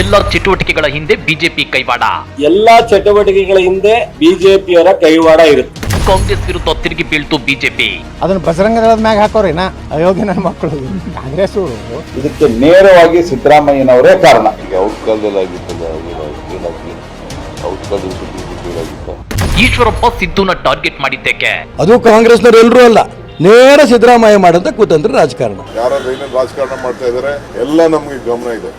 ಎಲ್ಲ ಚಟುವಟಿಕೆಗಳ ಹಿಂದೆ ಬಿಜೆಪಿ ಕೈವಾಡ. ಎಲ್ಲಾ ಚಟುವಟಿಕೆಗಳ ಹಿಂದೆ ಬಿಜೆಪಿಯವರ ಕೈವಾಡ ಇರುತ್ತೆ. ಕಾಂಗ್ರೆಸ್ ವಿರುದ್ಧ ತಿರುಗಿ ಬೀಳ್ತು ಬಿಜೆಪಿ. ಅದನ್ನ ಬಸರಂಗದ ದಳದ ಮ್ಯಾಗ ಹಾಕೋರಿನ? ಅಯೋಗ್ಯನ ನನ್ನ ಮಕ್ಕಳು ಕಾಂಗ್ರೆಸ್ ಅವರು ಇದಕ್ಕೆ ನೇರವಾಗಿ ಸಿದ್ದರಾಮಯ್ಯನವರೇ ಕಾರಣ. ಈಶ್ವರಪ್ಪ ಸಿದ್ದುನ ಟಾರ್ಗೆಟ್ ಮಾಡಿದ್ದಕ್ಕೆ. ಅದು ಕಾಂಗ್ರೆಸ್ನವ್ರು ಎಲ್ಲರೂ ಅಲ್ಲ. ನೇರ ಸಿದ್ದರಾಮಯ್ಯ ಮಾಡಂತ ಕೂತಂದ್ರೆ ರಾಜಕಾರಣ. ಯಾರು ಏನೇನು ರಾಜಕಾರಣ ಮಾಡ್ತಾ ಇದಾರೆ ಎಲ್ಲ ನಮಗೆ ಗಮನ ಇದೆ.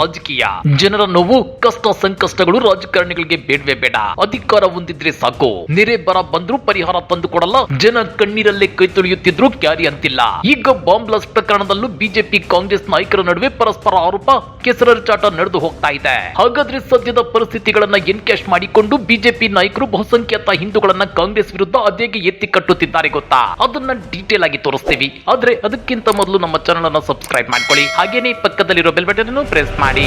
ರಾಜಕೀಯ. ಜನರ ನೋವು, ಕಷ್ಟ, ಸಂಕಷ್ಟಗಳು ರಾಜಕಾರಣಿಗಳಿಗೆ ಬೇಡವೇ ಬೇಡ. ಅಧಿಕಾರ ಹೊಂದಿದ್ರೆ ಸಾಕು. ನೆರೆ ಬರ ಬಂದ್ರು ಪರಿಹಾರ ತಂದು ಕೊಡಲ್ಲ ಜನ ಕಣ್ಣೀರಲ್ಲೇ ಕೈ ತೊಳೆಯುತ್ತಿದ್ರು ಕ್ಯಾರಿ ಅಂತಿಲ್ಲ. ಈಗ ಬಾಂಬ್ ಬ್ಲಾಸ್ಟ್ ಪ್ರಕರಣದಲ್ಲೂ ಬಿಜೆಪಿ, ಕಾಂಗ್ರೆಸ್ ನಾಯಕರ ನಡುವೆ ಪರಸ್ಪರ ಆರೋಪ ಕೆಸರಚಾಟ ನಡೆದು ಹೋಗ್ತಾ ಇದೆ. ಹಾಗಾದ್ರೆ ಸದ್ಯದ ಪರಿಸ್ಥಿತಿಗಳನ್ನ ಎನ್ಕ್ಯಾಶ್ ಮಾಡಿಕೊಂಡು ಬಿಜೆಪಿ ನಾಯಕರು ಬಹುಸಂಖ್ಯಾತ ಹಿಂದೂಗಳನ್ನ ಕಾಂಗ್ರೆಸ್ ವಿರುದ್ಧ ಅದೇಗೆ ಎತ್ತಿ ಕಟ್ಟುತ್ತಿದ್ದಾರೆ ಗೊತ್ತಾ? ಅದನ್ನ ಡೀಟೇಲ್ ಆಗಿ ತೋರಿಸ್ತೀವಿ. ಆದ್ರೆ ಅದಕ್ಕಿಂತ ಮೊದಲು ನಮ್ಮ ಚಾನಲ್ ಅನ್ನ ಸಬ್ಸ್ಕ್ರೈಬ್ ಮಾಡ್ಕೊಳ್ಳಿ. ಹಾಗೇನೆ ಪಕ್ಕದಲ್ಲಿರೋ ಬೆಲ್ ಬಟನ್ ಅನ್ನು ಪ್ರೆಸ್ ಮಾಡಿ. ดี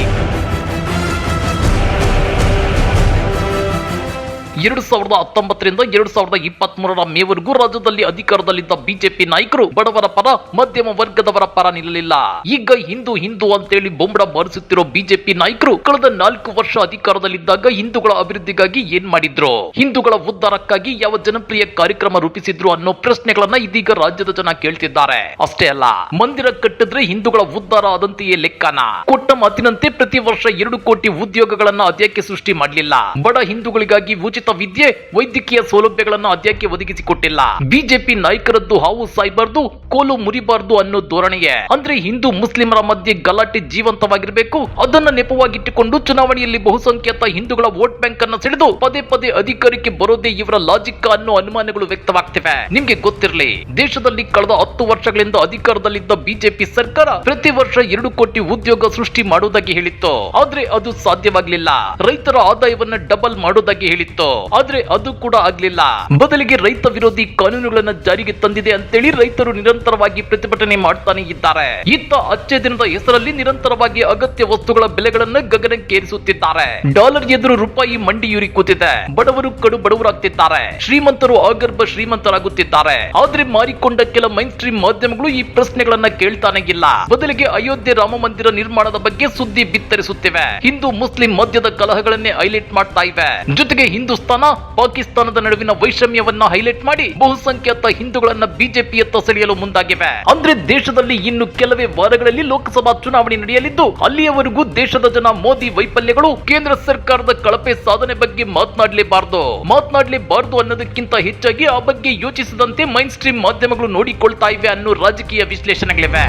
ಎರಡು ಸಾವಿರದ ಹತ್ತೊಂಬತ್ತರಿಂದ ಎರಡು ಸಾವಿರದ ಇಪ್ಪತ್ತ್ ಮೂರರ ಮೇವರೆಗೂ ರಾಜ್ಯದಲ್ಲಿ ಅಧಿಕಾರದಲ್ಲಿದ್ದ ಬಿಜೆಪಿ ನಾಯಕರು ಬಡವರ ಪರ, ಮಧ್ಯಮ ವರ್ಗದವರ ಪರ ನಿಲ್ಲಲಿಲ್ಲ. ಈಗ ಹಿಂದೂ ಹಿಂದೂ ಅಂತೇಳಿ ಬೊಂಬಡ ಬಾರಿಸುತ್ತಿರೋ ಬಿಜೆಪಿ ನಾಯಕರು ಕಳೆದ ನಾಲ್ಕು ವರ್ಷ ಅಧಿಕಾರದಲ್ಲಿದ್ದಾಗ ಹಿಂದೂಗಳ ಅಭಿವೃದ್ಧಿಗಾಗಿ ಏನ್ ಮಾಡಿದ್ರು? ಹಿಂದೂಗಳ ಉದ್ಧಾರಕ್ಕಾಗಿ ಯಾವ ಜನಪ್ರಿಯ ಕಾರ್ಯಕ್ರಮ ರೂಪಿಸಿದ್ರು ಅನ್ನೋ ಪ್ರಶ್ನೆಗಳನ್ನ ಇದೀಗ ರಾಜ್ಯದ ಜನ ಕೇಳ್ತಿದ್ದಾರೆ. ಅಷ್ಟೇ ಅಲ್ಲ, ಮಂದಿರ ಕಟ್ಟಿದ್ರೆ ಹಿಂದೂಗಳ ಉದ್ಧಾರ ಆದಂತೆಯೇ ಲೆಕ್ಕನ. ಕೊಟ್ಟ ಮಾತಿನಂತೆ ಪ್ರತಿ ವರ್ಷ ಎರಡು ಕೋಟಿ ಉದ್ಯೋಗಗಳನ್ನ ಅದ್ಯಾಕೆ ಸೃಷ್ಟಿ ಮಾಡಲಿಲ್ಲ? ಬಡ ಹಿಂದೂಗಳಿಗಾಗಿ ಉಚಿತ ವಿದ್ಯೆ ವೈದ್ಯಕೀಯ ಸೌಲಭ್ಯಗಳನ್ನು ಅದ್ಯಾಕೆ ಒದಗಿಸಿಕೊಟ್ಟಿಲ್ಲ? ಬಿಜೆಪಿ ನಾಯಕರದ್ದು ಹಾವು ಸಾಯ್ಬಾರ್ದು, ಕೋಲು ಮುರಿಬಾರ್ದು ಅನ್ನೋ ಧೋರಣೆಯೇ? ಅಂದ್ರೆ ಹಿಂದೂ ಮುಸ್ಲಿಮರ ಮಧ್ಯೆ ಗಲಾಟೆ ಜೀವಂತವಾಗಿರಬೇಕು, ಅದನ್ನ ನೆಪವಾಗಿಟ್ಟುಕೊಂಡು ಚುನಾವಣೆಯಲ್ಲಿ ಬಹುಸಂಖ್ಯಾತ ಹಿಂದೂಗಳ ವೋಟ್ ಬ್ಯಾಂಕ್ ಅನ್ನ ಸೆಳೆದು ಪದೇ ಪದೇ ಅಧಿಕಾರಕ್ಕೆ ಬರೋದೇ ಇವರ ಲಾಜಿಕ್ ಅನ್ನೋ ಅನುಮಾನಗಳು ವ್ಯಕ್ತವಾಗ್ತಿವೆ. ನಿಮ್ಗೆ ಗೊತ್ತಿರಲಿ, ದೇಶದಲ್ಲಿ ಕಳೆದ ಹತ್ತು ವರ್ಷಗಳಿಂದ ಅಧಿಕಾರದಲ್ಲಿದ್ದ ಬಿಜೆಪಿ ಸರ್ಕಾರ ಪ್ರತಿ ವರ್ಷ ಎರಡು ಕೋಟಿ ಉದ್ಯೋಗ ಸೃಷ್ಟಿ ಮಾಡುವುದಾಗಿ ಹೇಳಿತ್ತು. ಆದ್ರೆ ಅದು ಸಾಧ್ಯವಾಗಲಿಲ್ಲ. ರೈತರ ಆದಾಯವನ್ನ ಡಬಲ್ ಮಾಡುವುದಾಗಿ ಹೇಳಿತ್ತು. ಆದ್ರೆ ಅದು ಕೂಡ ಆಗ್ಲಿಲ್ಲ. ಬದಲಿಗೆ ರೈತ ವಿರೋಧಿ ಕಾನೂನುಗಳನ್ನ ಜಾರಿಗೆ ತಂದಿದೆ ಅಂತೇಳಿ ರೈತರು ನಿರಂತರವಾಗಿ ಪ್ರತಿಭಟನೆ ಮಾಡ್ತಾನೆ ಇದ್ದಾರೆ. ಇತ್ತ ಅಚ್ಚೆ ದಿನದ ಹೆಸರಲ್ಲಿ ನಿರಂತರವಾಗಿ ಅಗತ್ಯ ವಸ್ತುಗಳ ಬೆಲೆಗಳನ್ನ ಗಗನಕ್ಕೇರಿಸುತ್ತಿದ್ದಾರೆ. ಡಾಲರ್ ಎದುರು ರೂಪಾಯಿ ಮಂಡಿಯೂರಿ ಕೂತಿದೆ. ಬಡವರು ಕಡು ಬಡವರಾಗ್ತಿದ್ದಾರೆ. ಶ್ರೀಮಂತರು ಆಗರ್ಭ ಶ್ರೀಮಂತರಾಗುತ್ತಿದ್ದಾರೆ. ಆದ್ರೆ ಮಾರಿಕೊಂಡ ಕೆಲ ಮೈನ್ ಸ್ಟ್ರೀಮ್ ಮಾಧ್ಯಮಗಳು ಈ ಪ್ರಶ್ನೆಗಳನ್ನ ಕೇಳ್ತಾನೆ ಇಲ್ಲ. ಬದಲಿಗೆ ಅಯೋಧ್ಯೆ ರಾಮ ಮಂದಿರ ನಿರ್ಮಾಣದ ಬಗ್ಗೆ ಸುದ್ದಿ ಬಿತ್ತರಿಸುತ್ತಿವೆ. ಹಿಂದೂ ಮುಸ್ಲಿಂ ಮಧ್ಯದ ಕಲಹಗಳನ್ನೇ ಹೈಲೈಟ್ ಮಾಡ್ತಾ ಇವೆ. ಜೊತೆಗೆ ಹಿಂದೂಸ್ತಾನ ಪಾಕಿಸ್ತಾನದ ನಡುವಿನ ವೈಷಮ್ಯವನ್ನ ಹೈಲೈಟ್ ಮಾಡಿ ಬಹುಸಂಖ್ಯಾತ ಹಿಂದೂಗಳನ್ನ ಬಿಜೆಪಿಯತ್ತ ಸೆಳೆಯಲು ಮುಂದಾಗಿವೆ. ಅಂದ್ರೆ ದೇಶದಲ್ಲಿ ಇನ್ನು ಕೆಲವೇ ವಾರಗಳಲ್ಲಿ ಲೋಕಸಭಾ ಚುನಾವಣೆ ನಡೆಯಲಿದ್ದು, ಅಲ್ಲಿಯವರೆಗೂ ದೇಶದ ಜನ ಮೋದಿ ವೈಫಲ್ಯಗಳು ಕೇಂದ್ರ ಸರ್ಕಾರದ ಕಳಪೆ ಸಾಧನೆ ಬಗ್ಗೆ ಮಾತನಾಡಲೇಬಾರದು. ಮಾತನಾಡಲೇಬಾರದು ಅನ್ನೋದಕ್ಕಿಂತ ಹೆಚ್ಚಾಗಿ ಆ ಬಗ್ಗೆ ಯೋಚಿಸದಂತೆ ಮೈನ್ ಸ್ಟ್ರೀಮ್ ಮಾಧ್ಯಮಗಳು ನೋಡಿಕೊಳ್ತಾ ಇವೆ ಅನ್ನೋ ರಾಜಕೀಯ ವಿಶ್ಲೇಷಣೆಗಳಿವೆ.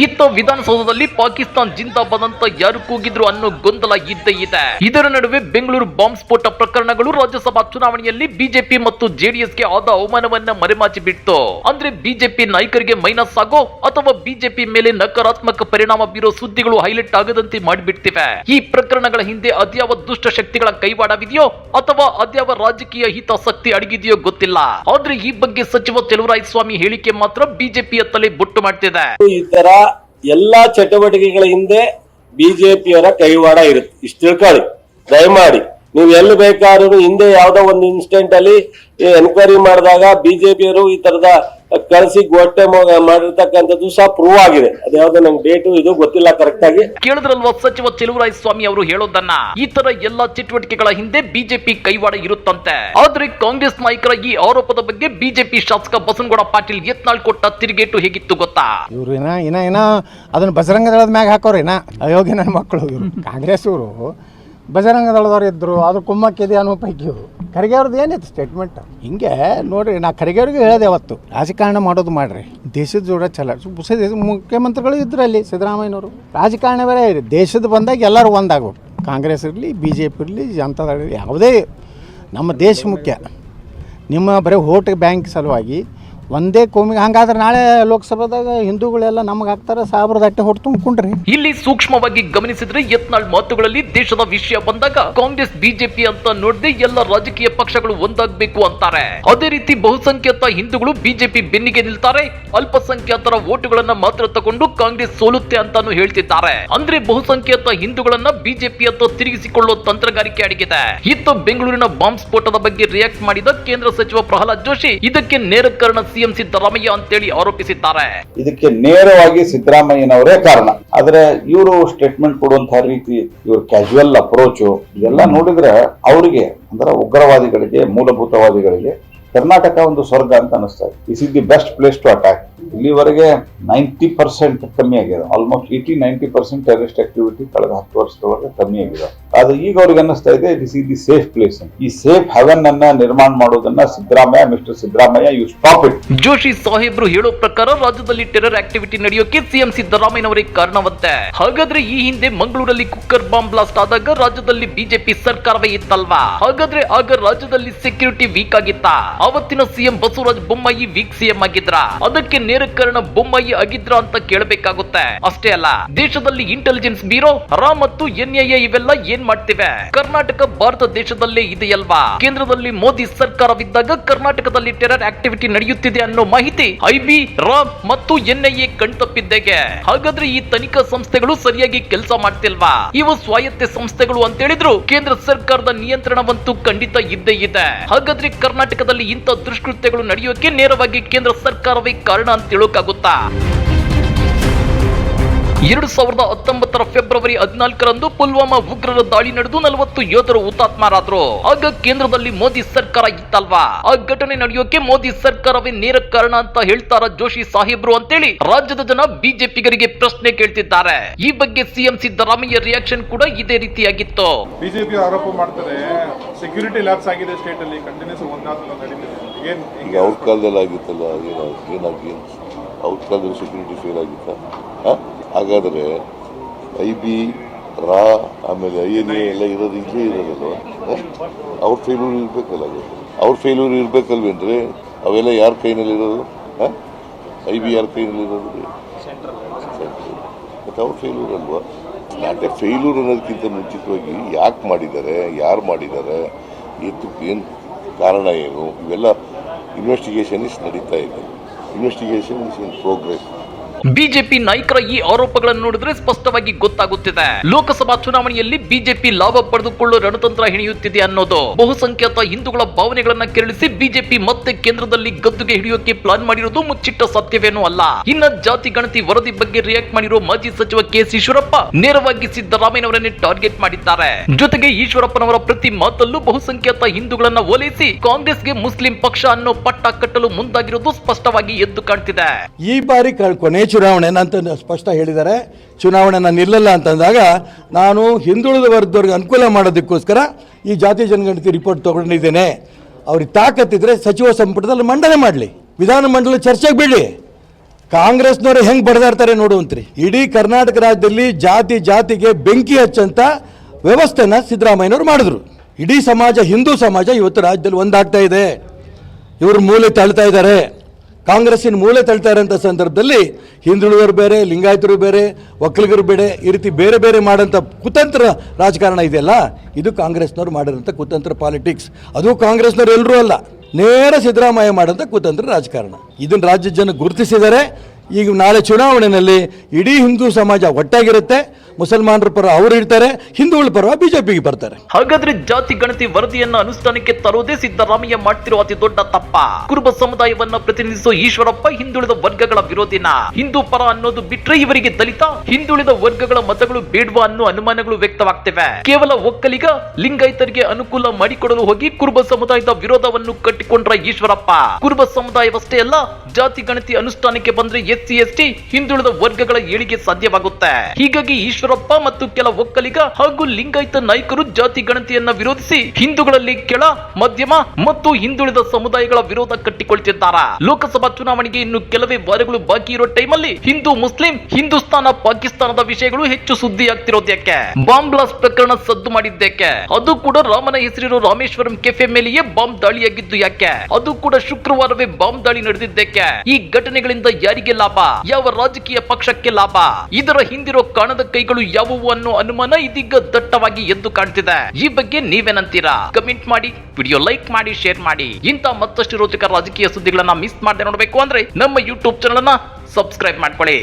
ಇತ್ತ ವಿಧಾನಸೌಧದಲ್ಲಿ ಪಾಕಿಸ್ತಾನ್ ಜಿಂದಾಬಾದ್ ಅಂತ ಯಾರು ಕೂಗಿದ್ರು ಅನ್ನೋ ಗೊಂದಲ ಇದ್ದೇ ಇದೆ. ಇದರ ನಡುವೆ ಬೆಂಗಳೂರು ಬಾಂಬ್ ಸ್ಫೋಟ ಪ್ರಕರಣಗಳು ರಾಜ್ಯಸಭಾ ಚುನಾವಣೆಯಲ್ಲಿ ಬಿಜೆಪಿ ಮತ್ತು ಜೆಡಿಎಸ್ಗೆ ಆದ ಅವಮಾನವನ್ನ ಮರೆಮಾಚಿ ಬಿಟ್ಟು ಅಂದ್ರೆ ಬಿಜೆಪಿ ನಾಯಕರಿಗೆ ಮೈನಸ್ ಆಗೋ ಅಥವಾ ಬಿಜೆಪಿ ಮೇಲೆ ನಕಾರಾತ್ಮಕ ಪರಿಣಾಮ ಬೀರೋ ಸುದ್ದಿಗಳು ಹೈಲೈಟ್ ಆಗದಂತೆ ಮಾಡಿಬಿಡ್ತಿವೆ. ಈ ಪ್ರಕರಣಗಳ ಹಿಂದೆ ಅದ್ಯಾವ ದುಷ್ಟ ಶಕ್ತಿಗಳ ಕೈವಾಡವಿದೆಯೋ ಅಥವಾ ಅದ್ಯಾವ ರಾಜಕೀಯ ಹಿತಾಸಕ್ತಿ ಅಡಗಿದೆಯೋ ಗೊತ್ತಿಲ್ಲ. ಆದ್ರೆ ಈ ಬಗ್ಗೆ ಸಚಿವ ಸ್ವಾಮಿ ಹೇಳಿಕೆ ಮಾತ್ರ ಬಿಜೆಪಿಯ ತಲೆ ಬೊಟ್ಟು ಮಾಡ್ತಿದೆ. ಈ ತರ ಎಲ್ಲಾ ಚಟುವಟಿಕೆಗಳ ಹಿಂದೆ ಬಿಜೆಪಿಯವರ ಕೈವಾಡ ಇರುತ್ತೆ. ಇಷ್ಟು ತಿಳ್ಕೊಳ್ಳಿ. ದಯಮಾಡಿ. ನೀವು ಎಲ್ಲಿ ಬೇಕಾದ್ರೂ ಹಿಂದೆ ಯಾವ್ದೋ ಒಂದು ಇನ್ಸ್ಟೆಂಟ್ ಅಲ್ಲಿ ಎನ್ಕ್ವೈರಿ ಮಾಡಿದಾಗ ಬಿಜೆಪಿಯವರು ಈ ತರದ ಕಳಿಸಿ ಗೊಟ್ಟೆ ಮೊ- ಮಾಡಿರ್ತಕ್ಕಂಥದ್ದು ಸಹ ಪ್ರೂವ್ ಆಗಿದೆ. ಅದ್ಯಾವ್ದು ನಂಗೆ ಡೇಟು ಇದು ಗೊತ್ತಿಲ್ಲ ಕರೆಕ್ಟ್ ಆಗಿ. ಕೇಳಿದ್ರಲ್ವಾ ಸಚಿವ ಚೆಲುವರಾಯ ಸ್ವಾಮಿ ಅವರು ಹೇಳೋದನ್ನ? ಈ ತರ ಎಲ್ಲಾ ಚಟುವಟಿಕೆಗಳ ಹಿಂದೆ ಬಿಜೆಪಿ ಕೈವಾಡ ಇರುತ್ತಂತೆ. ಆದ್ರೆ ಕಾಂಗ್ರೆಸ್ ನಾಯಕರ ಈ ಆರೋಪದ ಬಗ್ಗೆ ಬಿಜೆಪಿ ಶಾಸಕ ಬಸನಗೌಡ ಪಾಟೀಲ್ ಯತ್ನಾಳ್ ಕೊಟ್ಟ ತಿರುಗೇಟು ಹೇಗಿತ್ತು ಗೊತ್ತಾ? ಇವ್ರು ಏನ ಏನ ಇನ್ನ ಅದನ್ನ ಬಸರಂಗದಳದ ಮ್ಯಾಗ ಹಾಕೋರಿ ಅಯೋಗ್ಯ ನನ್ನ ಮಕ್ಕಳು ಇವರು. ಕಾಂಗ್ರೆಸ್ ಅವರು ಬಜರಂಗ ದಳದವ್ರು ಇದ್ರು, ಅದು ಕುಮ್ಮಕ್ಕಿದೆ ಅನ್ನೋ ಪೈಕಿ ಇವರು ಖರ್ಗೆ ಅವ್ರದ್ದು ಏನಿತ್ತು ಸ್ಟೇಟ್ಮೆಂಟ್ ಹಿಂಗೆ ನೋಡ್ರಿ, ನಾ ಖರ್ಗೆ ಅವ್ರಿಗೆ ಹೇಳಿದೆ ಅವತ್ತು, ರಾಜಕಾರಣ ಮಾಡೋದು ಮಾಡ್ರಿ. ದೇಶದ ಜೋಡ ಚಲ ಮುಖ್ಯಮಂತ್ರಿಗಳು ಇದ್ರು ಅಲ್ಲಿ, ಸಿದ್ದರಾಮಯ್ಯನವರು. ರಾಜಕಾರಣ ಬೇರೆ ಇರಿ ದೇಶದ ಬಂದಾಗ ಎಲ್ಲರೂ ಒಂದಾಗಬೇಕು ಕಾಂಗ್ರೆಸ್ ಇರಲಿ ಬಿ ಜೆ ಪಿ ಇರಲಿ ಜನತಾ ಇರಲಿ, ಯಾವುದೇ ನಮ್ಮ ದೇಶ ಮುಖ್ಯ. ನಿಮ್ಮ ಬರೀ ವೋಟ್ ಬ್ಯಾಂಕ್ ಸಲುವಾಗಿ ಒಂದೇ ಕೋಮಿಗೆ, ಹಂಗಾದ್ರೆ ನಾಳೆ ಲೋಕಸಭಾದಾಗ ಹಿಂದೂಗಳೆಲ್ಲ ನಮಗೆ ಹಾಕ್ತಾರೆ ಸಾವಿರದ ಅಟ್ಟೆ ಹೊಟ್ಟು ತುಂಬ್ಕೊಂಡ್ರಿ. ಇಲ್ಲಿ ಸೂಕ್ಷ್ಮವಾಗಿ ಗಮನಿಸಿದ್ರೆ ಯತ್ನಾಳ್ ಮಾತುಗಳಲ್ಲಿ ದೇಶದ ವಿಷಯ ಬಂದಾಗ ಕಾಂಗ್ರೆಸ್, ಬಿಜೆಪಿ ಅಂತ ನೋಡದೆ ಎಲ್ಲ ರಾಜಕೀಯ ಪಕ್ಷಗಳು ಒಂದಾಗಬೇಕು ಅಂತಾರೆ. ಅದೇ ರೀತಿ ಬಹುಸಂಖ್ಯಾತ ಹಿಂದೂಗಳು ಬಿಜೆಪಿ ಬೆನ್ನಿಗೆ ನಿಲ್ತಾರೆ, ಅಲ್ಪಸಂಖ್ಯಾತರ ಓಟುಗಳನ್ನ ಮಾತ್ರ ತಗೊಂಡು ಕಾಂಗ್ರೆಸ್ ಸೋಲುತ್ತೆ ಅಂತಾನು ಹೇಳ್ತಿದ್ದಾರೆ. ಅಂದ್ರೆ ಬಹುಸಂಖ್ಯಾತ ಹಿಂದೂಗಳನ್ನ ಬಿಜೆಪಿ ಅಂತ ತಿರುಗಿಸಿಕೊಳ್ಳೋ ತಂತ್ರಗಾರಿಕೆ ಅಡಗಿದೆ. ಇತ್ತ ಬೆಂಗಳೂರಿನ ಬಾಂಬ್ ಸ್ಫೋಟದ ಬಗ್ಗೆ ರಿಯಾಕ್ಟ್ ಮಾಡಿದ ಕೇಂದ್ರ ಸಚಿವ ಪ್ರಹ್ಲಾದ್ ಜೋಶಿ, ಇದಕ್ಕೆ ನೇರ ಕಾರಣ ಸಿಎಂ ಸಿದ್ದರಾಮಯ್ಯ ಅಂತೇಳಿ ಆರೋಪಿಸಿದ್ದಾರೆ. ಇದಕ್ಕೆ ನೇರವಾಗಿ ಸಿದ್ದರಾಮಯ್ಯನವರೇ ಕಾರಣ. ಆದ್ರೆ ಇವರು ಸ್ಟೇಟ್ಮೆಂಟ್ ಕೊಡುವಂತಹ ರೀತಿ ಇವ್ರ ಕ್ಯಾಶುವಲ್ ಅಪ್ರೋಚ್ ಇದೆಲ್ಲ ನೋಡಿದ್ರೆ ಅವರಿಗೆ, ಅಂದ್ರೆ ಉಗ್ರವಾದಿಗಳಿಗೆ, ಮೂಲಭೂತವಾದಿಗಳಿಗೆ ಕರ್ನಾಟಕ ಒಂದು ಸ್ವರ್ಗ ಅಂತ ಅನಿಸ್ತಾ ಇದೆ. Is is the best place to attack ಇಲ್ಲಿವರೆಗೆ ನೈಂಟಿ ಪರ್ಸೆಂಟ್ ಕಮ್ಮಿ ಆಗಿದೆ. Almost eighty ninety percent terrorist activity ಕಳೆದ ಹತ್ತು ವರ್ಷದೊಳಗೆ ಕಮ್ಮಿ ಆಗಿದೆ. ಅದು ಈಗ ಅವ್ರಿಗೆ ಅನ್ನಿಸ್ತಾ ಇದೆ this is the safe place ಈ ಸೇಫ್ ಹೆವೆನ್ ಅನ್ನ ನಿರ್ಮಾಣ ಮಾಡೋದನ್ನ Siddaramaiah mister Siddaramaiah you stop it Joshi ಸಾಹೇಬ್ರು ಹೇಳೋ ಪ್ರಕಾರ ರಾಜ್ಯದಲ್ಲಿ ಟೆರರ್ ಆಕ್ಟಿವಿಟಿ ನಡೆಯೋಕೆ ಸಿಎಂ ಸಿದ್ದರಾಮಯ್ಯನವರೇ ಕಾರಣವಂತೆ. ಹಾಗಾದ್ರೆ ಈ ಹಿಂದೆ ಮಂಗಳೂರಲ್ಲಿ ಕುಕ್ಕರ್ ಬಾಂಬ್ ಬ್ಲಾಸ್ಟ್ ಆದಾಗ ರಾಜ್ಯದಲ್ಲಿ ಬಿಜೆಪಿ ಸರ್ಕಾರವೇ ಇತ್ತಲ್ವಾ? ಹಾಗಾದ್ರೆ ಆಗ ರಾಜ್ಯದಲ್ಲಿ ಸೆಕ್ಯೂರಿಟಿ ವೀಕ್ ಆಗಿತ್ತ? ಅವತ್ತಿನ CM Basavaraj Bommai weak CM ಆಗಿದ್ರ? ಅದಕ್ಕೆ ನೇರ ಕಾರಣ ಬೊಮ್ಮಾಯಿ ಆಗಿದ್ರ ಅಂತ ಕೇಳಬೇಕಾಗುತ್ತೆ. ಅಷ್ಟೇ ಅಲ್ಲ, ದೇಶದಲ್ಲಿ ಇಂಟೆಲಿಜೆನ್ಸ್ ಬ್ಯೂರೋ ರಾ ಮತ್ತು ಎನ್ಐಎ ಇವೆಲ್ಲ ಏನ್ ಮಾಡ್ತಿವೆ? ಕರ್ನಾಟಕ ಭಾರತ ದೇಶದಲ್ಲೇ ಇದೆಯಲ್ವಾ? ಕೇಂದ್ರದಲ್ಲಿ ಮೋದಿ ಸರ್ಕಾರವಿದ್ದಾಗ ಕರ್ನಾಟಕದಲ್ಲಿ ಟೆರರ್ ಆಕ್ಟಿವಿಟಿ ನಡೆಯುತ್ತಿದೆ ಅನ್ನೋ ಮಾಹಿತಿ ಐಬಿ ರಾ ಮತ್ತು ಎನ್ಐಎ ಕಣ್ತಪ್ಪಿದ್ದೇಗೆ. ಹಾಗಾದ್ರೆ ಈ ತನಿಖಾ ಸಂಸ್ಥೆಗಳು ಸರಿಯಾಗಿ ಕೆಲಸ ಮಾಡ್ತಿಲ್ವಾ? ಇವು ಸ್ವಾಯತ್ತ ಸಂಸ್ಥೆಗಳು ಅಂತ ಹೇಳಿದ್ರು ಕೇಂದ್ರ ಸರ್ಕಾರದ ನಿಯಂತ್ರಣವಂತೂ ಖಂಡಿತ ಇದ್ದೇ ಇದೆ. ಹಾಗಾದ್ರೆ ಕರ್ನಾಟಕದಲ್ಲಿ ಇಂಥ ದುಷ್ಕೃತ್ಯಗಳು ನಡೆಯೋಕೆ ನೇರವಾಗಿ ಕೇಂದ್ರ ಸರ್ಕಾರವೇ ಕಾರಣ ಅಂತ ತಿಳುಕಾಗುತ್ತಾ? ಎರಡು ಸಾವಿರದ ಹತ್ತೊಂಬತ್ತರ ಫೆಬ್ರವರಿ ಹದಿನಾಲ್ಕರಂದು ಪುಲ್ವಾಮಾ ಉಗ್ರರ ದಾಳಿ ನಡೆದು ನಲವತ್ತು ಯೋಧರು ಹುತಾತ್ಮರಾದ್ರು. ಆಗ ಕೇಂದ್ರದಲ್ಲಿ ಮೋದಿ ಸರ್ಕಾರ ಇತ್ತಲ್ವಾ? ಆ ಘಟನೆ ನಡೆಯೋಕೆ ಮೋದಿ ಸರ್ಕಾರವೇ ನೇರ ಕಾರಣ ಅಂತ ಹೇಳ್ತಾರ ಜೋಶಿ ಸಾಹೇಬ್ರು ಅಂತೇಳಿ ರಾಜ್ಯದ ಜನ ಬಿಜೆಪಿಗರಿಗೆ ಪ್ರಶ್ನೆ ಕೇಳ್ತಿದ್ದಾರೆ. ಈ ಬಗ್ಗೆ ಸಿಎಂ ಸಿದ್ದರಾಮಯ್ಯ ರಿಯಾಕ್ಷನ್ ಕೂಡ ಇದೇ ರೀತಿಯಾಗಿತ್ತು. ಬಿಜೆಪಿ ಆರೋಪ ಮಾಡ್ತಾರೆ ಸೆಕ್ಯೂರಿಟಿ ಲ್ಯಾಬ್ಸ್ ಆಗಿದೆ ಸ್ಟೇಟ್ ಅಲ್ಲಿ ಕಂಟಿನ್ಯೂಸ್ ಈಗ ಅವ್ರ ಕಾಲದಲ್ಲಿ ಆಗಿತ್ತಲ್ಲ ಏನ ಏನಾಗಿ? ಅವ್ರ ಕಾಲದಲ್ಲಿ ಸೆಕ್ಯೂರಿಟಿ ಫೇಲ್ ಆಗಿತ್ತ? ಹಾಂ? ಹಾಗಾದರೆ ಐ ಬಿ ರಾ ಆಮೇಲೆ ಐ ಎನ್ ಎ ಎಲ್ಲ ಇರೋದು ಇಲ್ಲೇ ಇರೋದಲ್ವ? ಅವ್ರ ಫೇಲ್ಯೂರ್ ಇರಬೇಕಲ್ಲ ಅವ್ರ ಫೇಲ್ಯೂರ್ ಇರಬೇಕಲ್ವೇನ್ರಿ ಅವೆಲ್ಲ ಯಾರ ಕೈನಲ್ಲಿ ಇರೋದು? ಹಾಂ? ಐ ಬಿ ಯಾರ ಕೈನಲ್ಲಿ ಇರೋದು? ಮತ್ತು ಅವ್ರ ಫೇಲ್ಯೂರ್ ಅಲ್ವಾ? ನಾಟೆ ಫೇಲೂರ್ ಫೇಲ್ಯೂರ್ ಅನ್ನೋದಕ್ಕಿಂತ ಮುಂಚಿತವಾಗಿ ಯಾಕೆ ಮಾಡಿದ್ದಾರೆ ಯಾರು ಮಾಡಿದ್ದಾರೆ ಎತ್ತು ಏನು ಕಾರಣ ಏನು? ಇವೆಲ್ಲ ಇನ್ವೆಸ್ಟಿಗೇಷನ್ ಇಸ್ ನಡೀತಾ ಇದೆ investigation is in progress BJP ನಾಯಕರ ಈ ಆರೋಪಗಳನ್ನು ನೋಡಿದ್ರೆ ಸ್ಪಷ್ಟವಾಗಿ ಗೊತ್ತಾಗುತ್ತಿದೆ. ಲೋಕಸಭಾ ಚುನಾವಣೆಯಲ್ಲಿ ಬಿಜೆಪಿ ಲಾಭ ಪಡೆದುಕೊಳ್ಳುವ ರಣತಂತ್ರ ಹೆಣೆಯುತ್ತಿದೆ ಅನ್ನೋದು. ಬಹುಸಂಖ್ಯಾತ ಹಿಂದೂಗಳ ಭಾವನೆಗಳನ್ನ ಕೆರಳಿಸಿ ಬಿಜೆಪಿ ಮತ್ತೆ ಕೇಂದ್ರದಲ್ಲಿ ಗದ್ದುಗೆ ಹಿಡಿಯೋಕೆ ಪ್ಲಾನ್ ಮಾಡಿರೋದು ಮುಚ್ಚಿಟ್ಟ ಸತ್ಯವೇನೂ ಅಲ್ಲ. ಇನ್ನ ಜಾತಿ ಗಣತಿ ವರದಿ ಬಗ್ಗೆ ರಿಯಾಕ್ಟ್ ಮಾಡಿರೋ ಮಾಜಿ ಸಚಿವ ಕೆ ಸಿ ಈಶ್ವರಪ್ಪ ನೇರವಾಗಿ ಸಿದ್ದರಾಮಯ್ಯನವರನ್ನೇ ಟಾರ್ಗೆಟ್ ಮಾಡಿದ್ದಾರೆ. ಜೊತೆಗೆ ಈಶ್ವರಪ್ಪನವರ ಪ್ರತಿ ಮಾತಲ್ಲೂ ಬಹುಸಂಖ್ಯಾತ ಹಿಂದೂಗಳನ್ನ ಓಲೈಸಿ ಕಾಂಗ್ರೆಸ್ಗೆ ಮುಸ್ಲಿಂ ಪಕ್ಷ ಅನ್ನೋ ಪಟ್ಟ ಕಟ್ಟಲು ಮುಂದಾಗಿರೋದು ಸ್ಪಷ್ಟವಾಗಿ ಎದ್ದು ಕಾಣ್ತಿದೆ. ಈ ಬಾರಿ ಕೊನೆ ಚುನಾವಣೆ ಅಂತ ಸ್ಪಷ್ಟ ಹೇಳಿದ್ದಾರೆ. ಚುನಾವಣೆ ನಾನು ನಿಲ್ಲಲ್ಲ ಅಂತಂದಾಗ ನಾನು ಹಿಂದುಳಿದ ವರ್ಗದವ್ರಿಗೆ ಅನುಕೂಲ ಮಾಡೋದಕ್ಕೋಸ್ಕರ ಈ ಜಾತಿ ಜನಗಣತಿ ರಿಪೋರ್ಟ್ ತೊಗೊಂಡಿದ್ದೇನೆ. ಅವ್ರಿಗೆ ತಾಕತ್ತಿದ್ರೆ ಸಚಿವ ಸಂಪುಟದಲ್ಲಿ ಮಂಡನೆ ಮಾಡಲಿ. ವಿಧಾನಮಂಡಲ ಚರ್ಚೆಗೆ ಬಿಡಿ ಕಾಂಗ್ರೆಸ್ನವರು ಹೆಂಗೆ ಬಡ್ದಾಡ್ತಾರೆ ನೋಡುವಂತ್ರಿ ಇಡೀ ಕರ್ನಾಟಕ ರಾಜ್ಯದಲ್ಲಿ ಜಾತಿ ಜಾತಿಗೆ ಬೆಂಕಿ ಹಚ್ಚಂತ ವ್ಯವಸ್ಥೆನ ಸಿದ್ದರಾಮಯ್ಯನವರು ಮಾಡಿದ್ರು. ಇಡೀ ಸಮಾಜ, ಹಿಂದೂ ಸಮಾಜ ಇವತ್ತು ರಾಜ್ಯದಲ್ಲಿ ಒಂದಾಗ್ತಾ ಇದೆ. ಇವರು ಮೂಲೆ ತಳ್ತಾ ಇದ್ದಾರೆ. ಕಾಂಗ್ರೆಸ್ಸಿನ ಮೂಳೆ ತಳ್ತಾ ಇರೋಂಥ ಸಂದರ್ಭದಲ್ಲಿ ಹಿಂದುಳಿದವರು ಬೇರೆ, ಲಿಂಗಾಯತರು ಬೇರೆ, ಒಕ್ಕಲಿಗರು ಬೇರೆ, ಈ ರೀತಿ ಬೇರೆ ಬೇರೆ ಮಾಡೋಂಥ ಕುತಂತ್ರ ರಾಜಕಾರಣ ಇದೆಯಲ್ಲ? ಇದು ಕಾಂಗ್ರೆಸ್ನವ್ರು ಮಾಡಿರೋಂಥ ಕುತಂತ್ರ ಪಾಲಿಟಿಕ್ಸ್. ಅದು ಕಾಂಗ್ರೆಸ್ನವ್ರು ಎಲ್ಲರೂ ಅಲ್ಲ, ನೇರ ಸಿದ್ದರಾಮಯ್ಯ ಮಾಡೋಂಥ ಕುತಂತ್ರ ರಾಜಕಾರಣ. ಇದನ್ನು ರಾಜ್ಯದ ಜನ ಗುರುತಿಸಿದ್ದಾರೆ. ಈಗ ನಾಳೆ ಚುನಾವಣೆಯಲ್ಲಿ ಇಡೀ ಹಿಂದೂ ಸಮಾಜ ಒಟ್ಟಾಗಿರುತ್ತೆ. ಮುಸಲ್ಮಾನರ ಪರ ಅವರು ಇರ್ತಾರೆ, ಹಿಂದೂಗಳ ಪರ ಬಿಜೆಪಿಗೆ ಬರ್ತಾರೆ. ಹಾಗಾದ್ರೆ ಜಾತಿ ಗಣತಿ ವರದಿಯನ್ನ ಅನುಷ್ಠಾನಕ್ಕೆ ತರುವುದೇ ಸಿದ್ದರಾಮಯ್ಯ ಮಾಡ್ತಿರೋ ಅತಿ ದೊಡ್ಡ ತಪ್ಪ. ಕುರುಬ ಸಮುದಾಯವನ್ನ ಪ್ರತಿನಿಧಿಸುವ ಈಶ್ವರಪ್ಪ ಹಿಂದುಳಿದ ವರ್ಗಗಳ ವಿರೋಧಿನ. ಹಿಂದೂ ಪರ ಅನ್ನೋದು ಬಿಟ್ರೆ ಇವರಿಗೆ ದಲಿತ, ಹಿಂದುಳಿದ ವರ್ಗಗಳ ಮತಗಳು ಬೇಡ್ವಾ ಅನ್ನೋ ಅನುಮಾನಗಳು ವ್ಯಕ್ತವಾಗ್ತಿವೆ. ಕೇವಲ ಒಕ್ಕಲಿಗ, ಲಿಂಗಾಯತರಿಗೆ ಅನುಕೂಲ ಮಾಡಿಕೊಡಲು ಹೋಗಿ ಕುರುಬ ಸಮುದಾಯದ ವಿರೋಧವನ್ನು ಕಟ್ಟಿಕೊಂಡ್ರ ಈಶ್ವರಪ್ಪ. ಕುರುಬ ಸಮುದಾಯವಷ್ಟೇ ಅಲ್ಲ, ಜಾತಿ ಗಣತಿ ಅನುಷ್ಠಾನಕ್ಕೆ ಬಂದ್ರೆ ಎಸ್ ಸಿ ಎಸ್ ಟಿ ಹಿಂದುಳಿದ ವರ್ಗಗಳ ಏಳಿಗೆ ಸಾಧ್ಯವಾಗುತ್ತೆ. ಹೀಗಾಗಿ ಈಶ್ವರಪ್ಪ ಮತ್ತು ಕೆಲ ಒಕ್ಕಲಿಗ ಹಾಗೂ ಲಿಂಗಾಯತ ನಾಯಕರು ಜಾತಿ ಗಣತಿಯನ್ನ ವಿರೋಧಿಸಿ ಹಿಂದೂಗಳಲ್ಲಿ ಕೆಳ, ಮಧ್ಯಮ ಮತ್ತು ಹಿಂದುಳಿದ ಸಮುದಾಯಗಳ ವಿರೋಧ ಕಟ್ಟಿಕೊಳ್ತಿದ್ದಾರ. ಲೋಕಸಭಾ ಚುನಾವಣೆಗೆ ಇನ್ನು ಕೆಲವೇ ವಾರಗಳು ಬಾಕಿ ಇರೋ ಟೈಮಲ್ಲಿ ಹಿಂದೂ, ಮುಸ್ಲಿಂ, ಹಿಂದೂಸ್ತಾನ, ಪಾಕಿಸ್ತಾನದ ವಿಷಯಗಳು ಹೆಚ್ಚು ಸುದ್ದಿ ಆಗ್ತಿರೋದ್ಯಾಕೆ ಬಾಂಬ್ ಬ್ಲಾಸ್ಟ್ ಪ್ರಕರಣ ಸದ್ದು ಮಾಡಿದ್ದೇಕೆ ಅದು ಕೂಡ ರಾಮನ ಹೆಸರಿರೋ ರಾಮೇಶ್ವರಂ ಕೆಫೆ ಮೇಲೆಯೇ ಬಾಂಬ್ ದಾಳಿಯಾಗಿದ್ದು ಯಾಕೆ? ಅದು ಕೂಡ ಶುಕ್ರವಾರವೇ ಬಾಂಬ್ ದಾಳಿ ನಡೆದಿದ್ದೇಕೆ ಈ ಘಟನೆಗಳಿಂದ ಯಾರಿಗೆ ಲಾಭ? ಯಾವ ರಾಜಕೀಯ ಪಕ್ಷಕ್ಕೆ ಲಾಭ? ಇದರ ಹಿಂದಿರೋ ಕಾಣದ ಕೈಗಳು ಯಾವುವು ಅನ್ನೋ ಅನುಮಾನ ಇದೀಗ ದಟ್ಟವಾಗಿ ಎದ್ದು ಕಾಣ್ತಿದೆ. ಈ ಬಗ್ಗೆ ನೀವೇನಂತೀರಾ? ಕಮೆಂಟ್ ಮಾಡಿ ವಿಡಿಯೋ ಲೈಕ್ ಮಾಡಿ ಶೇರ್ ಮಾಡಿ. ಇಂಥ ಮತ್ತಷ್ಟು ರೋಚಕ ರಾಜಕೀಯ ಸುದ್ದಿಗಳನ್ನ ಮಿಸ್ ಮಾಡದೆ ನೋಡಬೇಕು ಅಂದ್ರೆ ನಮ್ಮ ಯೂಟ್ಯೂಬ್ ಚಾನಲ್ ಅನ್ನ ಸಬ್ಸ್ಕ್ರೈಬ್ ಮಾಡ್ಕೊಳ್ಳಿ.